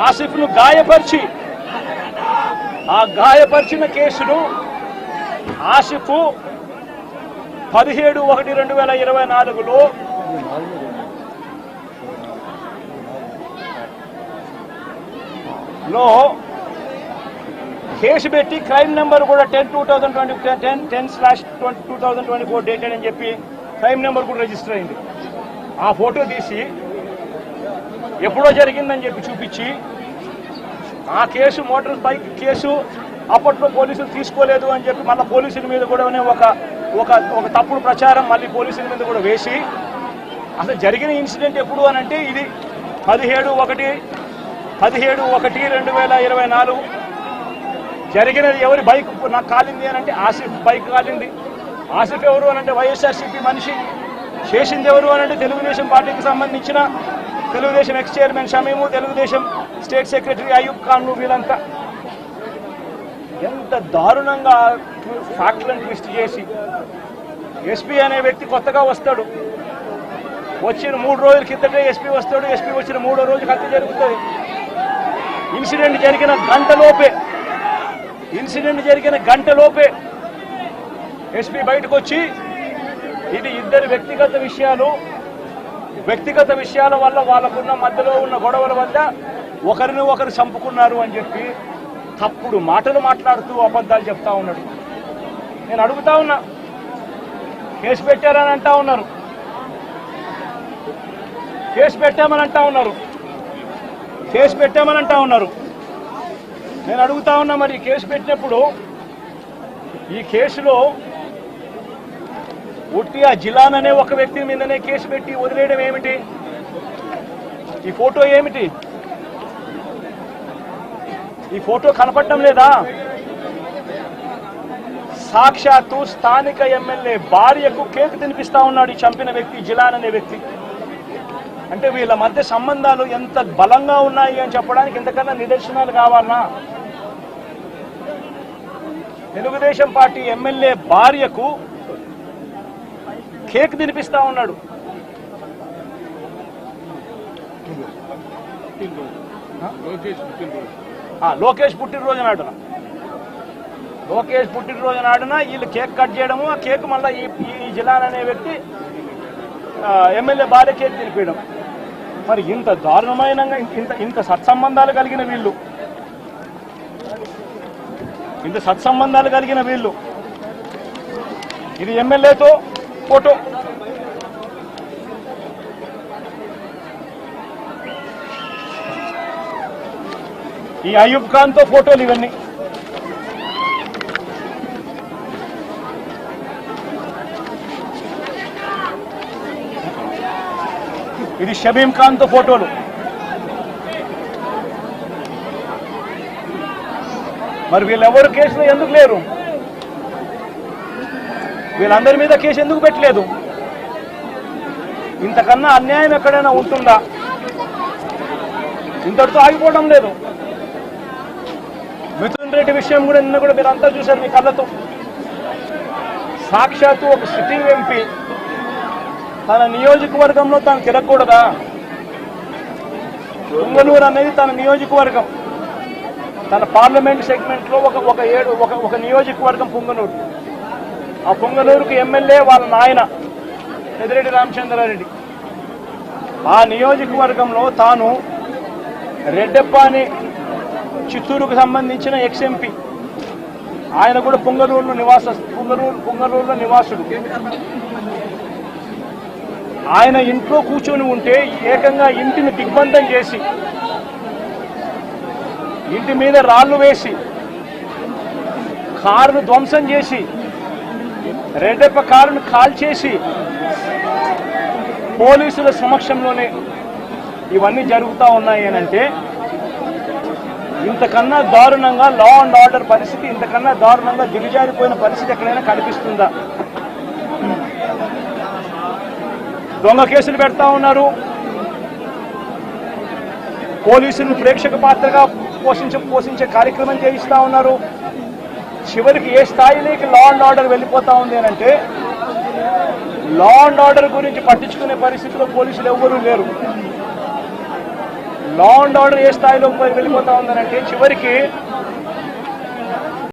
ఆసిఫ్ను గాయపరిచి ఆ గాయపరిచిన కేసును ఆసిఫ్ పదిహేడు ఒకటి రెండు వేల ఇరవై నాలుగులో లో కేసు పెట్టి క్రైమ్ నెంబర్ కూడా ten two thousand twenty ten ten slash twenty two thousand twenty four dated అని చెప్పి క్రైమ్ నెంబర్ కూడా రిజిస్టర్ అయింది. ఆ ఫోటో తీసి ఎప్పుడో జరిగిందని చెప్పి చూపించి ఆ కేసు మోటార్ బైక్ కేసు అప్పట్లో పోలీసులు తీసుకోలేదు అని చెప్పి మళ్ళీ పోలీసుల మీద కూడా ఒక ఒక ఒక తప్పుడు ప్రచారం మళ్ళీ పోలీసుల మీద కూడా వేసి అసలు జరిగిన ఇన్సిడెంట్ ఎప్పుడు అని అంటే ఇది పదిహేడు ఒకటి పదిహేడు ఒకటి రెండు వేల ఇరవై నాలుగు. జరిగినది ఎవరి బైక్ నాకు కాలింది అని అంటే ఆసిఫ్ బైక్ కాలింది. ఆసిఫ్ ఎవరు అని అంటే వైఎస్ఆర్సీపీ మనిషి. చేసింది ఎవరు అని అంటే తెలుగుదేశం పార్టీకి సంబంధించిన Telugu Desam ex chairman Shamim Telugu Desam state secretary Ayub ఖాన్ను వీళ్ళంతా ఎంత దారుణంగా ఫ్యాక్ట్లను ట్విస్ట్ చేసి ఎస్పీ అనే వ్యక్తి కొత్తగా వస్తాడు. వచ్చిన మూడు రోజుల కిందటే ఎస్పీ వస్తాడు ఎస్పీ వచ్చిన మూడో రోజు హత్య జరుగుతుంది. ఇన్సిడెంట్ జరిగిన గంటలోపే ఇన్సిడెంట్ జరిగిన గంటలోపే ఎస్పీ బయటకు వచ్చి ఇది ఇద్దరు వ్యక్తిగత విషయాలు వ్యక్తిగత విషయాల వల్ల వాళ్ళకున్న మధ్యలో ఉన్న గొడవల వల్ల ఒకరిని ఒకరు చంపుకున్నారు అని చెప్పి తప్పుడు మాటలు మాట్లాడుతూ అబద్ధాలు చెప్తా ఉన్నాడు. నేను అడుగుతా ఉన్నా. కేసు పెట్టారని అంటా ఉన్నారు. కేసు పెట్టామని అంటా ఉన్నారు. కేసు పెట్టామని అంటా ఉన్నారు. నేను అడుగుతా ఉన్నా మరి కేసు పెట్టినప్పుడు ఈ కేసులో ఉట్టి ఆ జిల్లాననే ఒక వ్యక్తి మీదనే కేసు పెట్టి వదిలేయడం ఏమిటి? ఈ ఫోటో ఏమిటి? ఈ ఫోటో కనపడటం లేదా? సాక్షాత్తు స్థానిక ఎమ్మెల్యే భార్యకు కేక్ తినిపిస్తా ఉన్నాడు ఈ చంపిన వ్యక్తి జిలాన్ అనే వ్యక్తి. అంటే వీళ్ళ మధ్య సంబంధాలు ఎంత బలంగా ఉన్నాయి అని చెప్పడానికి ఇంతకన్నా నిదర్శనాలు కావాలనా తెలుగుదేశం పార్టీ ఎమ్మెల్యే భార్యకు కేక్ తినిపిస్తా ఉన్నాడు. లోకేష్ పుట్టినరోజు నాడున. లోకేష్ పుట్టినరోజు నాడున వీళ్ళు కేక్ కట్ చేయడము ఆ కేక్ మళ్ళీ ఈ ఈ జిలాన్ అనే వ్యక్తి ఎమ్మెల్యే భార్య కేక్ తినిపించడం మరి ఇంత దారుణమైన ఇంత ఇంత సత్సంబంధాలు కలిగిన వీళ్ళు. ఇంత సత్సంబంధాలు కలిగిన వీళ్ళు. ఇది ఎమ్మెల్యేతో ఫోటో. ఈ అయూబ్ ఖాన్తో ఫోటోలు ఇవన్నీ. ఇది షబీం ఖాన్తో ఫోటోలు. మరి వీళ్ళెవరు కేసులో ఎందుకు లేరు? వీళ్ళందరి మీద కేసు ఎందుకు పెట్టలేదు? ఇంతకన్నా అన్యాయం ఎక్కడైనా ఉంటుందా? ఇంతటితో ఆగిపోవడం లేదు. మిథున్ రెడ్డి విషయం కూడా నిన్న కూడా మీరు అంతా చూశారు మీ కళ్ళతో. సాక్షాత్తు ఒక సిట్టింగ్ ఎంపీ. తన నియోజకవర్గంలో తాను తిరగకూడదా? పొంగనూరు అనేది తన నియోజకవర్గం. తన పార్లమెంట్ సెగ్మెంట్లో ఒక ఒక ఏడు ఒక ఒక నియోజకవర్గం పొంగనూరు ఆ పొంగనూరుకు ఎమ్మెల్యే వాళ్ళ నాయన పెదిరెడ్డి రామచంద్రారెడ్డి. ఆ నియోజకవర్గంలో తాను రెడ్డప్ప అని చిత్తూరుకు సంబంధించిన ఎక్స్ఎంపి. ఆయన కూడా పొంగనూరులో నివాస పొంగనూరు పొంగనూరులో నివాసుడు. ఆయన ఇంట్లో కూర్చొని ఉంటే ఏకంగా ఇంటిని దిగ్బంధం చేసి ఇంటి మీద రాళ్ళు వేసి కారును ధ్వంసం చేసి రెడ్డప్ప కారును కాల్చేసి పోలీసుల సమక్షంలోనే ఇవన్నీ జరుగుతూ ఉన్నాయి అంటే ఇంతకన్నా దారుణంగా లా అండ్ ఆర్డర్ పరిస్థితి ఇంతకన్నా దారుణంగా దిగజారిపోయిన పరిస్థితి ఎక్కడైనా కనిపిస్తుందా? దొంగ కేసులు పెడతా ఉన్నారు. పోలీసులను ప్రేక్షక పాత్రగా పోషించ పోషించే కార్యక్రమం చేయిస్తా ఉన్నారు. చివరికి ఏ స్థాయిలోకి లా అండ్ ఆర్డర్ వెళ్ళిపోతా ఉంది అని అంటే లా అండ్ ఆర్డర్ గురించి పట్టించుకునే పరిస్థితిలో పోలీసులు ఎవ్వరూ లేరు. లా అండ్ ఆర్డర్ ఏ స్థాయిలో వెళ్ళిపోతా ఉందనంటే చివరికి